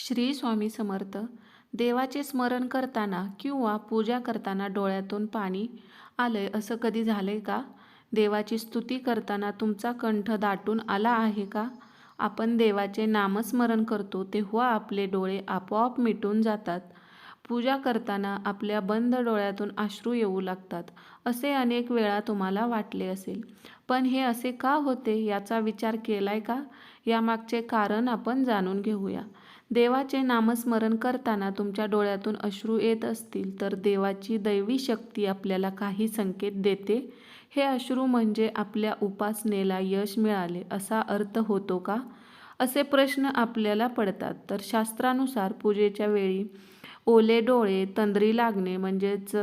श्री स्वामी समर्थ देवाचे स्मरण करताना किंवा पूजा करताना डोळ्यातून पाणी आलंय असं कधी झालंय का? देवाची स्तुती करताना तुमचा कंठ दाटून आला आहे का? आपण देवाचे नामस्मरण करतो तेव्हा आपले डोळे आपोआप मिटून जातात. पूजा करताना आपल्या बंद डोळ्यातून अश्रू येऊ लागतात असे अनेक वेळा तुम्हाला वाटले असेल. पण हे असे का होते याचा विचार केलाय का? यामागचे कारण आपण जाणून घेऊया. देवाचे नामस्मरण करताना तुमच्या डोळ्यातून अश्रू येत असतील तर देवाची दैवी शक्ती आपल्याला काही संकेत देते. हे अश्रू म्हणजे आपल्या उपासनेला यश मिळाले असा अर्थ होतो का? असे प्रश्न आपल्याला पडतात. तर शास्त्रानुसार पूजेच्या वेळी ओले डोळे तंद्री लागणे म्हणजेच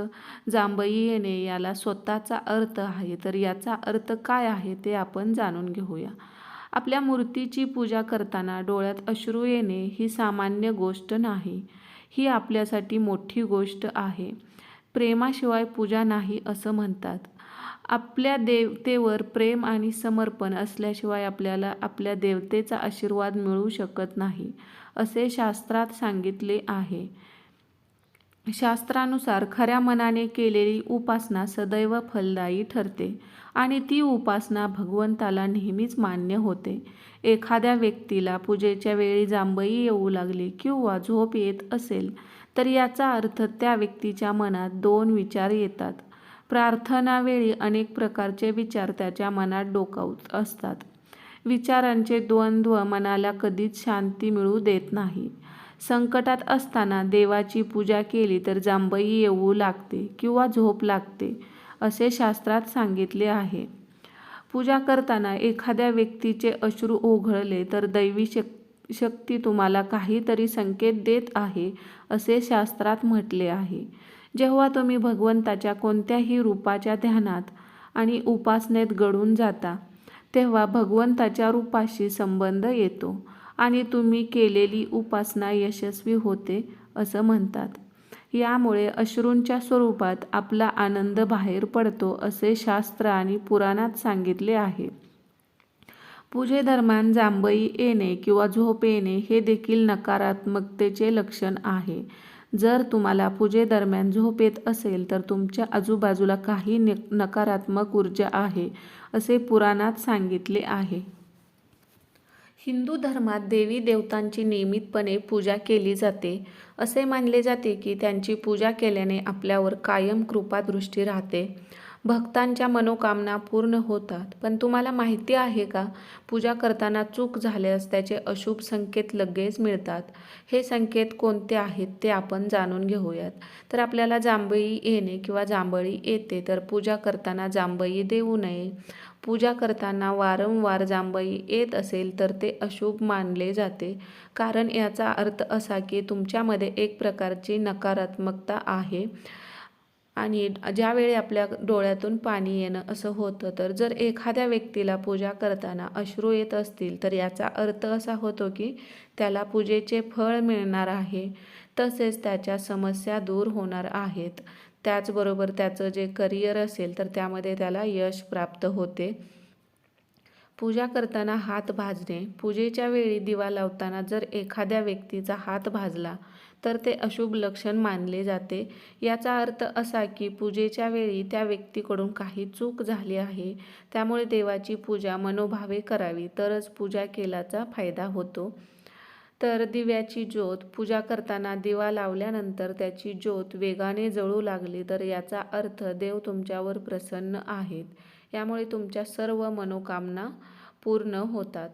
जांभई येणे याला स्वतःचा अर्थ आहे. तर याचा अर्थ काय आहे ते आपण जाणून घेऊया. आपल्या मूर्तीची पूजा करताना डोळ्यात अश्रू येणे ही सामान्य गोष्ट नाही. ही आपल्यासाठी मोठी गोष्ट आहे. प्रेमाशिवाय पूजा नाही असं म्हणतात. आपल्या देवतेवर प्रेम आणि समर्पण असल्याशिवाय आपल्याला आपल्या देवतेचा आशीर्वाद मिळू शकत नाही असे शास्त्रात सांगितले आहे. शास्त्रानुसार खऱ्या मनाने केलेली उपासना सदैव फलदायी ठरते आणि ती उपासना भगवंताला नेहमीच मान्य होते. एखाद्या व्यक्तीला पूजेच्या वेळी जांभई येऊ लागली किंवा झोप येत असेल तर याचा अर्थ त्या व्यक्तीच्या मनात दोन विचार येतात. प्रार्थनावेळी अनेक प्रकारचे विचार त्याच्या मनात डोकावत असतात. विचारांचे द्वंद्व मनाला कधीच शांती मिळू देत नाही. संकटात असताना देवाची पूजा केली तर जांभई येऊ लागते किंवा झोप लागते असे शास्त्रात सांगितले आहे. पूजा करताना एखाद्या व्यक्तीचे अश्रू ओघळले तर दैवी शक शक्ती तुम्हाला काहीतरी संकेत देत आहे असे शास्त्रात म्हटले आहे. जेव्हा तुम्ही भगवंताच्या कोणत्याही रूपाच्या ध्यानात आणि उपासनेत गडून जाता तेव्हा भगवंताच्या रूपाशी संबंध येतो. आणि तुम्ही केलेली उपासना यशस्वी होते असं म्हणतात. यामुळे अश्रूंच्या स्वरूपात आपला आनंद बाहेर पडतो असे शास्त्र आणि पुराणात सांगितले आहे. पूजेदरम्यान जांभई येणे किंवा झोप येणे हे देखील नकारात्मकतेचे लक्षण आहे. जर तुम्हाला पूजेदरम्यान झोप येत असेल तर तुमच्या आजूबाजूला काही नकारात्मक ऊर्जा आहे असे पुराणात सांगितले आहे. हिंदू धर्मात देवी देवतांची नियमितपणे पूजा केली जाते. असे मानले जाते की त्यांची पूजा केल्याने आपल्यावर कायम कृपादृष्टी राहते. भक्तांच्या मनोकामना पूर्ण होतात. पण तुम्हाला माहिती आहे का? पूजा करताना चूक झाल्यास त्याचे अशुभ संकेत लगेच मिळतात. हे संकेत कोणते आहेत ते आपण जाणून घेऊयात. तर आपल्याला जांभई येणे किंवा जांभळी येते तर पूजा करताना जांभई देऊ नये. पूजा करताना वारंवार जांभई येत असेल तर ते अशुभ मानले जाते. कारण याचा अर्थ असा की तुमच्यामध्ये एक प्रकारची नकारात्मकता आहे. आणि ज्यावेळी आपल्या डोळ्यातून पाणी येणं असं होतं तर जर एखाद्या व्यक्तीला पूजा करताना अश्रू येत असतील तर याचा अर्थ असा होतो की त्याला पूजेचे फळ मिळणार आहे. तसेच त्याच्या समस्या दूर होणार आहेत. त्याचबरोबर त्याचं जे करिअर असेल तर त्यामध्ये त्याला यश प्राप्त होते. पूजा करताना हात भाजणे. पूजेच्या वेळी दिवा लावताना जर एखाद्या व्यक्तीचा हात भाजला तर ते अशुभ लक्षण मानले जाते. याचा अर्थ असा की पूजेच्या वेळी त्या व्यक्तीकडून काही चूक झाली आहे. त्यामुळे देवाची पूजा मनोभावे करावी तरच पूजा केल्याचा फायदा होतो. तर दिव्याची ज्योत पूजा करताना दिवा लावल्यानंतर त्याची ज्योत वेगाने जळू लागली तर याचा अर्थ देव तुमच्यावर प्रसन्न आहेत. यामुळे तुमच्या सर्व मनोकामना पूर्ण होतात.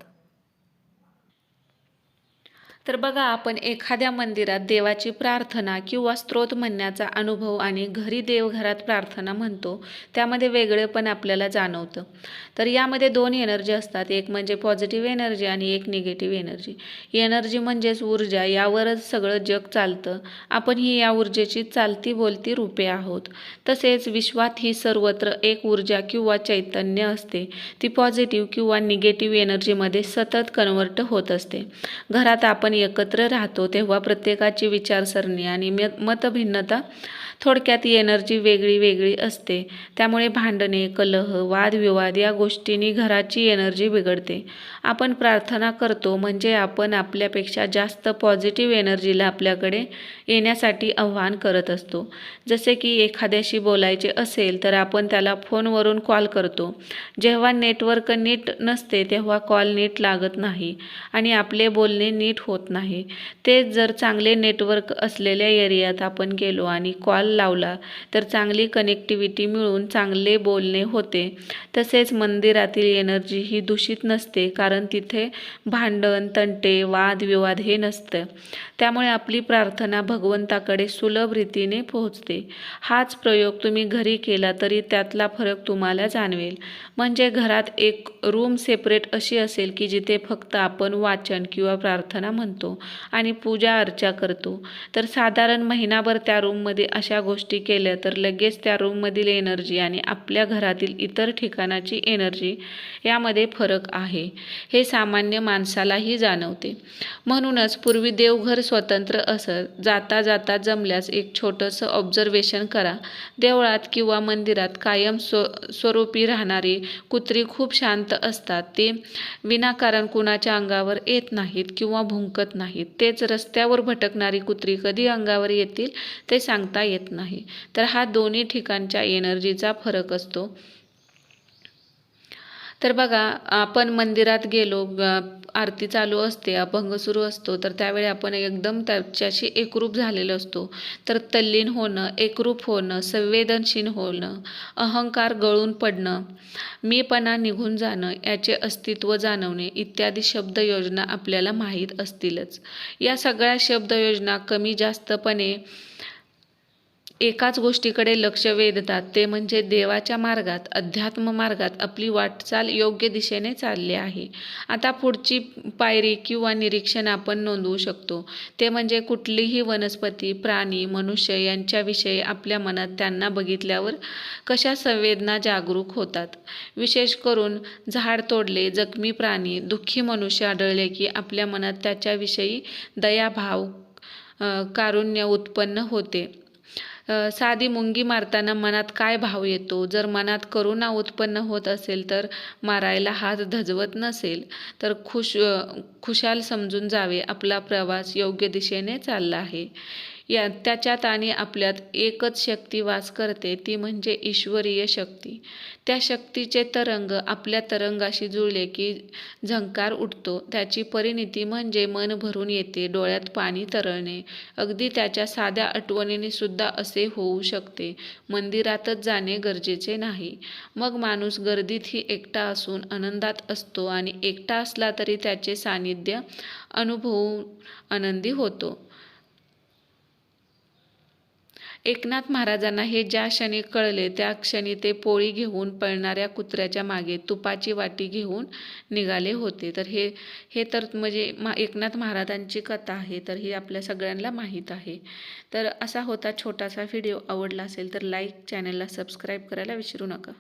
तर बघा आपण एखाद्या मंदिरात देवाची प्रार्थना किंवा स्तोत्र म्हणण्याचा अनुभव आणि घरी देवघरात प्रार्थना म्हणतो त्यामध्ये वेगळेपण आपल्याला जाणवतं. तर यामध्ये दोन एनर्जी असतात. एक म्हणजे पॉझिटिव्ह एनर्जी आणि एक निगेटिव्ह एनर्जी एनर्जी म्हणजेच ऊर्जा यावरच सगळं जग चालतं. आपण ही या ऊर्जेची चालती बोलती रूपे आहोत. तसेच विश्वात ही सर्वत्र एक ऊर्जा किंवा चैतन्य असते. ती पॉझिटिव्ह किंवा निगेटिव्ह एनर्जीमध्ये सतत कन्वर्ट होत असते. घरात आपण आपण एकत्र राहतो तेव्हा प्रत्येकाची विचारसरणी आणि म- मतभिन्नता थोडक्यात एनर्जी वेगळी वेगळी असते. त्यामुळे भांडणे कलह वादविवाद या गोष्टींनी घराची एनर्जी बिघडते. आपण प्रार्थना करतो म्हणजे आपण आपल्यापेक्षा जास्त पॉझिटिव्ह एनर्जीला आपल्याकडे येण्यासाठी आव्हान करत असतो. जसे की एखाद्याशी बोलायचे असेल तर आपण त्याला फोनवरून कॉल करतो. जेव्हा नेटवर्क नीट नसते तेव्हा कॉल नीट लागत नाही आणि आपले बोलणे नीट होत नाही. तेच जर चांगले नेटवर्क असलेल्या एरियात आपण गेलो आणि कॉल लावला तर चांगली कनेक्टिव्हिटी मिळून चांगले बोलणे होते. तसेच मंदिरातील एनर्जी ही दूषित नसते कारण तिथे भांडण तंटे वादविवाद हे नसतं. त्यामुळे आपली प्रार्थना भगवंताकडे सुलभ रीतीने पोहोचते. हाच प्रयोग तुम्ही घरी केला तरी त्यातला फरक तुम्हाला जाणवेल. म्हणजे घरात एक रूम सेपरेट अशी असेल की जिथे फक्त आपण वाचन किंवा प्रार्थना म्हणतो. आणि पूजा अर्चा करतो. तर साधारण महिनाभर त्या रूममध्ये अशा गोष्टी केल्या तर लगेच त्या रूममधील एनर्जी आणि आपल्या घरातील इतर ठिकाणाची एनर्जी यामध्ये फरक आहे. हे सामान्य माणसालाही जाणवते. म्हणूनच पूर्वी देवघर स्वतंत्र असत जाता जाता जमल्यास एक छोटंसं ऑब्झर्वेशन करा. देवळात किंवा मंदिरात कायम स्व स्वरूपी राहणारी कुत्री खूप शांत असतात. ते विनाकारण कुणाच्या अंगावर येत नाहीत किंवा भुंक भुंकत नाहीत. तेच रस्त्यावर भटकणारी कुत्री कधी अंगावर येतील ते सांगता येत नाही. तर हा दोन्ही ठिकाणच्या एनर्जीचा फरक असतो. तर बघा आपण मंदिरात गेलो ग- आरती चालू असते अभंग सुरू असतो तर त्यावेळी आपण एकदम त्याच्याशी एकरूप झालेलो असतो. तर तल्लीन होणं एकरूप होणं संवेदनशील होणं अहंकार गळून पडणं मीपणा निघून जाणं याचे अस्तित्व जाणवणे इत्यादी शब्दयोजना आपल्याला माहीत असतीलच. या सगळ्या शब्दयोजना कमी जास्तपणे एकाच गोष्टीकडे लक्ष वेधतात ते म्हणजे देवाच्या मार्गात अध्यात्म मार्गात आपली वाटचाल योग्य दिशेने चालली आहे. आता पुढची पायरी किंवा निरीक्षण आपण नोंदवू शकतो. ते म्हणजे कुठलीही वनस्पती प्राणी मनुष्य यांच्याविषयी आपल्या मनात त्यांना बघितल्यावर कशा संवेदना जागरूक होतात. विशेष करून झाड तोडले जखमी प्राणी दुःखी मनुष्य आढळले की आपल्या मनात त्याच्याविषयी दयाभाव कारुण्य उत्पन्न होते. साधी मुंगी मारताना मनात काय भाव येतो? जर मनात करुणा उत्पन्न होत असेल तर मारायला हात धजवत नसेल तर खुश खुशाल समजून जावे. आपला प्रवास योग्य दिशेने चालला आहे. या त्याच्यात आणि आपल्यात एकच शक्ती वास करते ती म्हणजे ईश्वरीय शक्ती. त्या शक्तीचे तरंग आपल्या तरंगाशी जुळले की झंकार उठतो त्याची परिणिती म्हणजे मन भरून येते डोळ्यात पाणी तरळणे. अगदी त्याच्या साध्या आठवणीने सुद्धा असे होऊ शकते. मंदिरातच जाणे गरजेचे नाही. मग माणूस गर्दीतही एकटा असून आनंदात असतो आणि एकटा असला तरी त्याचे सानिध्य अनुभवून आनंदी होतो. एकनाथ महाराजांना हे ज्या क्षणी कळले त्या क्षणी ते पोळी घेऊन पळणाऱ्या कुत्र्याच्या मागे तुपाची वाटी घेऊन निघाले होते. तर हे हे तर म्हणजे मा एकनाथ महाराजांची कथा आहे तर ही आपल्या सगळ्यांना माहीत आहे. तर असा होता छोटासा व्हिडिओ. आवडला असेल तर लाईक चॅनलला सबस्क्राईब करायला विसरू नका.